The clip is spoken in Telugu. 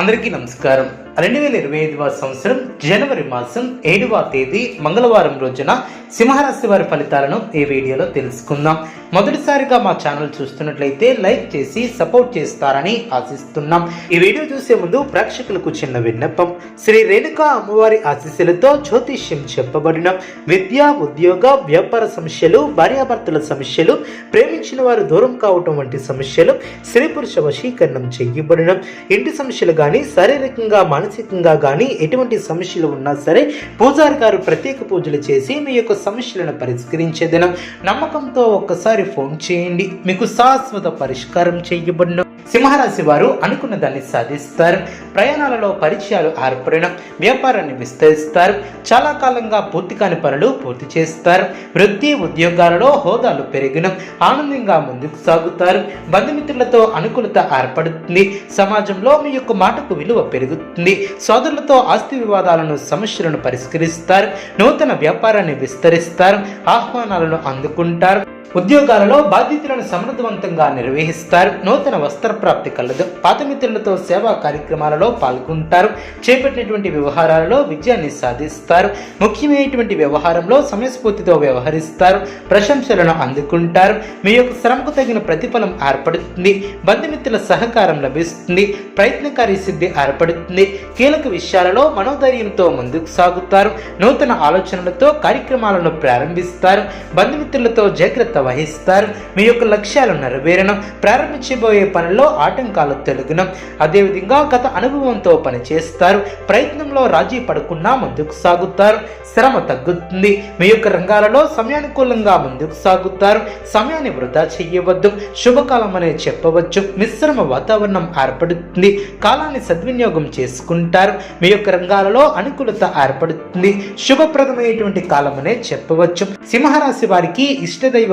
అందరికీ నమస్కారం. రెండు వేల ఇరవై ఐదవ సంవత్సరం జనవరి మాసం ఏడవ తేదీ మంగళవారం రోజున సింహరాశి వారి ఫలితాలను ఈ వీడియోలో తెలుసుకుందాం. మొదటిసారిగా మా ఛానల్ చూస్తున్నట్లయితే లైక్ చేసి సపోర్ట్ చేస్తారని ఆశిస్తున్నాం. ఈ వీడియో చూసే ముందు ప్రేక్షకులకు చిన్న విన్నపం. శ్రీ రేణుకా అమ్మవారి ఆశీస్సులతో జ్యోతిష్యం చెప్పబడిన విద్య ఉద్యోగ వ్యాపార సమస్యలు భార్యాభర్తల సమస్యలు ప్రేమించిన వారు దూరం కావటం వంటి సమస్యలు స్త్రీ పురుష వశీకరణం చేయబడిన. ఇంటి సమస్యలు కానీ శారీరకంగా మానసికంగా కానీ ఎటువంటి సమస్యలు ఉన్నా సరే పూజారి గారు ప్రత్యేక పూజలు చేసి మీ యొక్క సమస్యలను పరిష్కరించేదనం నమ్మకంతో ఒక్కసారి ఫోన్ చేయండి. మీకు శాశ్వత పరిష్కారం చేయబడిన. సింహరాశి వారు అనుకున్న దాన్ని సాధిస్తారు. ప్రయాణాలలో పరిచయాలు ఏర్పడిన వ్యాపారాన్ని విస్తరిస్తారు. చాలా కాలంగా పూర్తి కాని పనులు పూర్తి చేస్తారు. వృత్తి ఉద్యోగాలలో హోదాలు పెరిగిన ఆనందంగా ముందుకు సాగుతారు. బంధుమిత్రులతో అనుకూలత ఏర్పడుతుంది. సమాజంలో మీ యొక్క మాటకు విలువ పెరుగుతుంది. సోదరులతో ఆస్తి వివాదాలను సమస్యలను పరిష్కరిస్తారు నూతన వ్యాపారాన్ని విస్తరిస్తారు ఆహ్వానాలను అందుకుంటారు. ఉద్యోగాలలో బాధ్యతలను సమర్థవంతంగా నిర్వహిస్తారు. నూతన వస్త్ర ప్రాప్తి కలదు. పాత మిత్రులతో సేవా కార్యక్రమాలలో పాల్గొంటారు. చేపట్టినటువంటి వ్యవహారాలలో విజయాన్ని సాధిస్తారు. ముఖ్యమైనటువంటి వ్యవహారంలో సమయస్ఫూర్తితో వ్యవహరిస్తారు. ప్రశంసలను అందుకుంటారు. మీ యొక్క శ్రమకు తగిన ప్రతిఫలం ఏర్పడుతుంది. బంధుమిత్రుల సహకారం లభిస్తుంది. ప్రయత్నకారి సిద్ధి ఏర్పడుతుంది. కీలక విషయాలలో మనోధైర్యంతో ముందుకు సాగుతారు. నూతన ఆలోచనలతో కార్యక్రమాలను ప్రారంభిస్తారు. బంధుమిత్రులతో జాగ్రత్త వహిస్తారు మీ యొక్క లక్ష్యాలు నెరవేరడం ప్రారంభించబోయే పనుల్లో ఆటంకాలు తొలగడం అదేవిధంగా గత అనుభవంతో పనిచేస్తారు. ప్రయత్నంలో రాజీ పడకుండా ముందుకు సాగుతారు. శ్రమ తగ్గుతుంది. మీ యొక్క రంగాలలో సమయానుకూలంగా ముందుకు సాగుతారు. సమయాన్ని వృధా చేయవద్దు. శుభకాలం అనే చెప్పవచ్చు. మిశ్రమ వాతావరణం ఏర్పడుతుంది. కాలాన్ని సద్వినియోగం చేసుకుంటారు. మీ యొక్క రంగాలలో అనుకూలత ఏర్పడుతుంది. శుభప్రదమైనటువంటి అనే చెప్పవచ్చు. సింహరాశి వారికి ఇష్టదైవ